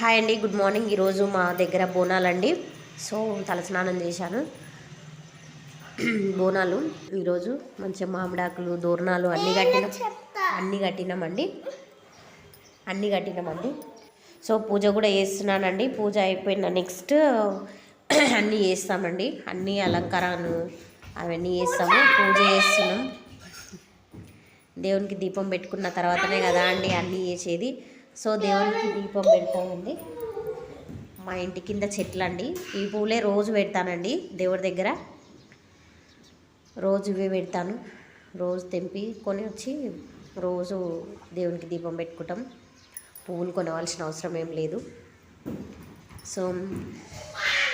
Hi అండి good morning. ఈరోజు మా దగ్గర బోనాలండి. సో తలస్నానం చేశాను. బోనాలు ఈరోజు మంచిగా మామిడాకులు దోరణాలు అన్నీ కట్టిన. అన్నీ కట్టినామండి. అన్నీ కట్టినామండి. సో పూజ కూడా చేస్తున్నానండి. పూజ అయిపోయిన నెక్స్ట్ అన్నీ చేస్తామండి. అన్నీ అలంకారాలు అవన్నీ చేస్తాము. పూజ చేస్తున్నాం. దేవునికి దీపం పెట్టుకున్న తర్వాతనే కదా అండి అన్నీ చేసేది. సో దేవునికి దీపం పెడతామండి. మా ఇంటి కింద చెట్లు అండి ఈ పూలే రోజు పెడతానండి దేవుడి దగ్గర. రోజు ఇవే పెడతాను. రోజు తెంపి కొని వచ్చి రోజు దేవునికి దీపం పెట్టుకుంటాం. పువ్వులు కొనవలసిన అవసరం ఏం లేదు. సో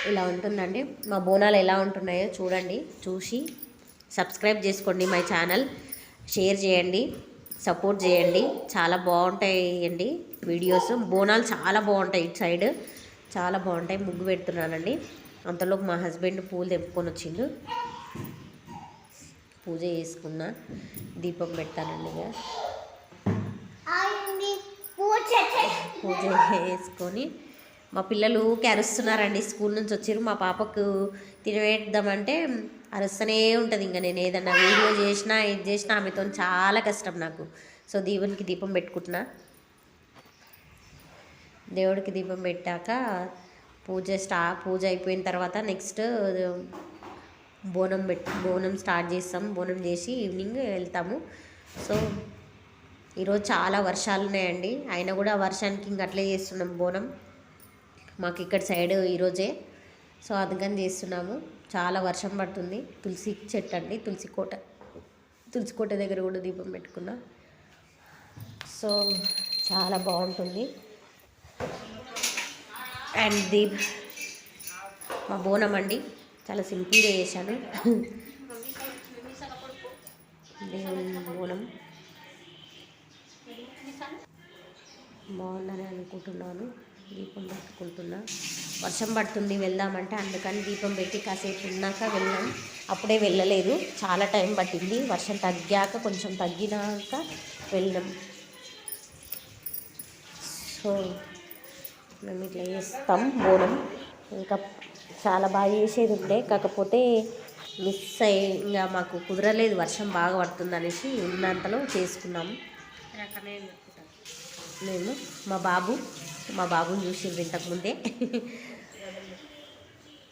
ఇలా ఉంటుందండి. మా బోనాలు ఎలా ఉంటున్నాయో చూడండి. చూసి సబ్స్క్రైబ్ చేసుకోండి మై ఛానల్. షేర్ చేయండి. సపోర్ట్ చేయండి. చాలా బాగుంటాయి అండి వీడియోస్. బోనాలు చాలా బాగుంటాయి ఇటు సైడ్. చాలా బాగుంటాయి. ముగ్గు పెడుతున్నానండి. అంతలోకి మా హస్బెండ్ పూలు తెంపుకొని వచ్చిండు. పూజ చేసుకున్నా. దీపం పెడతానండి ఇక. పూజ చేసుకొని మా పిల్లలు ఊరికే అరుస్తున్నారండి స్కూల్ నుంచి వచ్చారు మా పాపకు తినవేద్దామంటే అరుస్తూనే ఉంటుంది. ఇంకా నేను ఏదన్నా వీడియో చేసినా ఇది చేసినా ఆమెతో చాలా కష్టం నాకు. సో దీవునికి దీపం పెట్టుకుంటున్నా. దేవుడికి దీపం పెట్టాక పూజ స్టా పూజ అయిపోయిన తర్వాత నెక్స్ట్ బోనం పెట్టి బోనం స్టార్ట్ చేస్తాం. బోనం చేసి ఈవినింగ్ వెళ్తాము. సో ఈరోజు చాలా వర్షాలు ఉన్నాయండి అయినా కూడా వర్షానికి ఇంక అట్లే చేస్తున్నాం బోనం. మాకు ఇక్కడ సైడ్ ఈరోజే సో అందుకని చేస్తున్నాము. చాలా వర్షం పడుతుంది. తులసి చెట్టు అండి తులసి కోట. తులసి కోట దగ్గర కూడా దీపం పెట్టుకున్నా. సో చాలా బాగుంటుంది. అండ్ దీప్ మా బోనం అండి. చాలా సింపుల్గా చేశాను. దేవుని బోనం. బాగుందని అనుకుంటున్నాను. దీపం పెట్టుకుంటున్నా. వర్షం పడుతుంది వెళ్దామంటే అందుకని దీపం పెట్టి కాసేపు ఉన్నాక వెళ్ళాం. అప్పుడే వెళ్ళలేదు. చాలా టైం పట్టింది. వర్షం తగ్గాక కొంచెం తగ్గినాక వెళ్ళాం. సో మేము ఇట్లా చేస్తాం బోనం. ఇంకా చాలా బాగా చేసేది ఉండే. కాకపోతే మిస్ అయ్యి ఇంకా మాకు కుదరలేదు. వర్షం బాగా పడుతుంది అనేసి ఉన్నంతలో చేసుకున్నాము మేము మా బాబు. మా బాబుని చూసిండ్రు ఇంతకుముందే.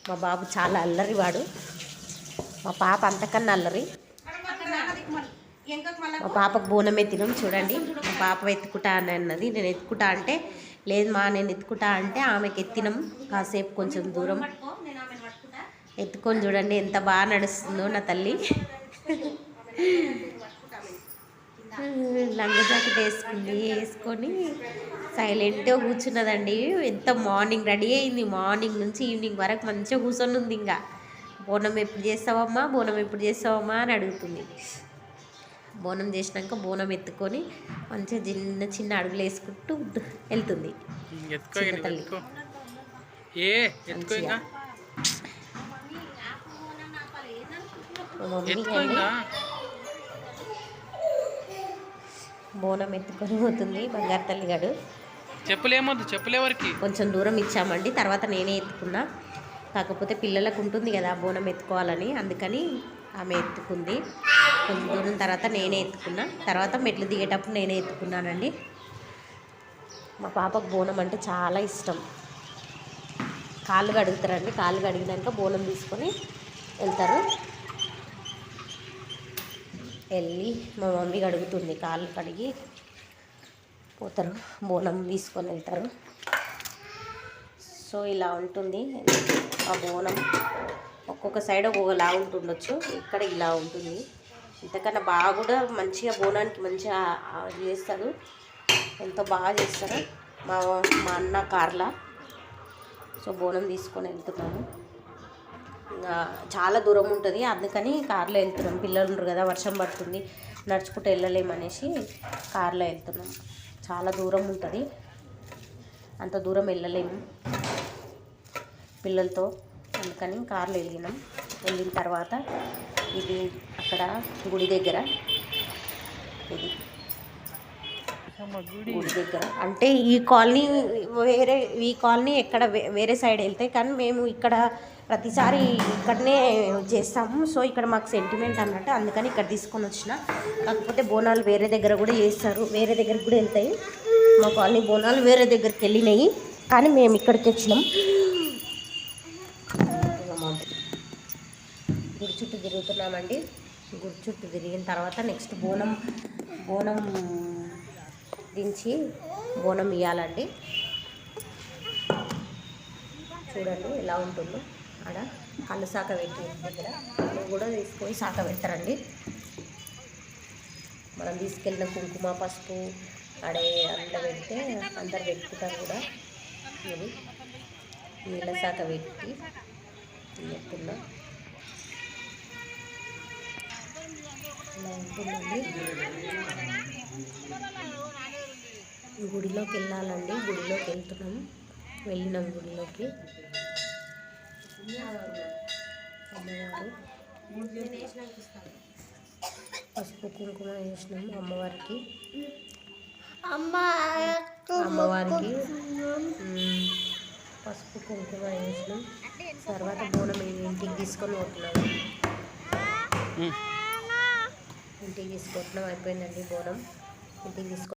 మా బాబు చాలా అల్లరి వాడు. మా పాప అంతకన్నా అల్లరి. మా పాపకు బోనం ఎత్తినాం చూడండి. మా పాప ఎత్తుకుంటా అని అన్నది. నేను ఎత్తుకుంటా అంటే లేదు మా నేను ఎత్తుకుంటా అంటే ఆమెకి ఎత్తినాం. కాసేపు కొంచెం దూరం. ఎత్తుకొని చూడండి ఎంత బాగా నడుస్తుందో నా తల్లి. లంగ జాకెట్ వేసుకుంది వేసుకొని సైలెంట్గా కూర్చున్నదండి. ఎంత మార్నింగ్ రెడీ అయింది. మార్నింగ్ నుంచి ఈవినింగ్ వరకు మంచిగా కూర్చొని ఉంది ఇంకా. బోనం ఎప్పుడు చేస్తావమ్మా? బోనం ఎప్పుడు చేస్తావమ్మా? అని అడుగుతుంది. బోనం చేసినాక బోనం ఎత్తుకొని మంచిగా చిన్న చిన్న అడుగులు వేసుకుంటూ వెళ్తుంది. చిన్న తల్లి. మమ్మీ బోనం ఎత్తుకొని పోతుంది బంగారు తల్లిగాడు చెప్పులు ఏమొద్దు చెప్పులు ఎవరికి కొంచెం దూరం ఇచ్చామండి తర్వాత నేనే ఎత్తుకున్నా. కాకపోతే పిల్లలకు ఉంటుంది కదా బోనం ఎత్తుకోవాలని అందుకని ఆమె ఎత్తుకుంది. కొంచెం దూరం తర్వాత నేనే ఎత్తుకున్నా. తర్వాత మెట్లు దిగేటప్పుడు నేనే ఎత్తుకున్నానండి. మా పాపకు బోనం అంటే చాలా ఇష్టం. కాళ్ళు కడుగుతారండి కాళ్ళు కడిగినాక బోనం తీసుకొని వెళ్తారు. వెళ్ళి మా మమ్మీ కడుగుతుంది కాళ్ళు కడిగి పోతారు బోనం తీసుకొని వెళ్తారు. సో ఇలా ఉంటుంది. ఆ బోనం ఒక్కొక్క సైడ్ ఒక్కొక్కలా ఉంటుండొచ్చు. ఇక్కడ ఇలా ఉంటుంది. ఇంతకన్నా బాగా కూడా మంచిగా బోనానికి మంచిగా చేస్తారు. ఎంతో బాగా చేస్తారు. మా మా అన్న కార్లా. సో బోనం తీసుకొని వెళ్తున్నాము. చాలా దూరం ఉంటుంది. అందుకని కార్లో వెళ్తున్నాం. పిల్లలు ఉన్నారు కదా వర్షం పడుతుంది. నడుచుకుంటూ వెళ్ళలేమనేసి కార్లో వెళ్తున్నాం. చాలా దూరం ఉంటుంది. అంత దూరం వెళ్ళలేము పిల్లలతో. అందుకని కార్లో వెళ్ళినాం. వెళ్ళిన తర్వాత ఇది అక్కడ గుడి దగ్గర. ఇది. అంటే ఈ కాలనీ వేరే ఈ కాలనీ ఎక్కడ వే- వేరే సైడ్ వెళ్తాయి కానీ మేము ఇక్కడ ప్రతిసారి ఇక్కడనే చేస్తాము. సో ఇక్కడ మాకు సెంటిమెంట్ అన్నట్టు అందుకని ఇక్కడ తీసుకొని వచ్చిన. కాకపోతే బోనాలు వేరే దగ్గర కూడా చేస్తారు. వేరే దగ్గరికి కూడా వెళ్తాయి. మా కాలనీ బోనాలు వేరే దగ్గరికి వెళ్ళినాయి. కానీ మేము ఇక్కడికి వచ్చినాం. గుడి చుట్టూ తిరుగుతున్నామండి. గుడి చుట్టూ తిరిగిన తర్వాత నెక్స్ట్ బోనం బోనం దించి బోనం ఇవ్వాలండి చూడండి ఎలా ఉంటుందో. ఆడ కళ్ళు శాఖ పెట్టి దగ్గర. కళ్ళు కూడా తీసుకొని శాఖ పెడతారండి. మనం తీసుకెళ్ళిన కుంకుమ పసుపు అడే అందులో పెడితే అందరు పెట్టుకుంటారు కూడా. ఇది నీళ్ళ శాఖ పెట్టి చెప్తున్నా ఇలా ఉంటుందండి. గుడిలోకి వెళ్ళాలండి గుడిలోకి వెళ్తున్నాం వెళ్ళినాం గుడిలోకి. అమ్మవారు పసుపు కుంకుమ వేసినాం అమ్మవారికి. అమ్మవారికి. పసుపు కుంకుమ వేసినాం. తర్వాత బోనం ఇంటికి తీసుకొని పోతున్నాం. ఇంటికి తీసుకుంటున్నాం అయిపోయిందండి బోనం. ఇంటికి తీసుకొని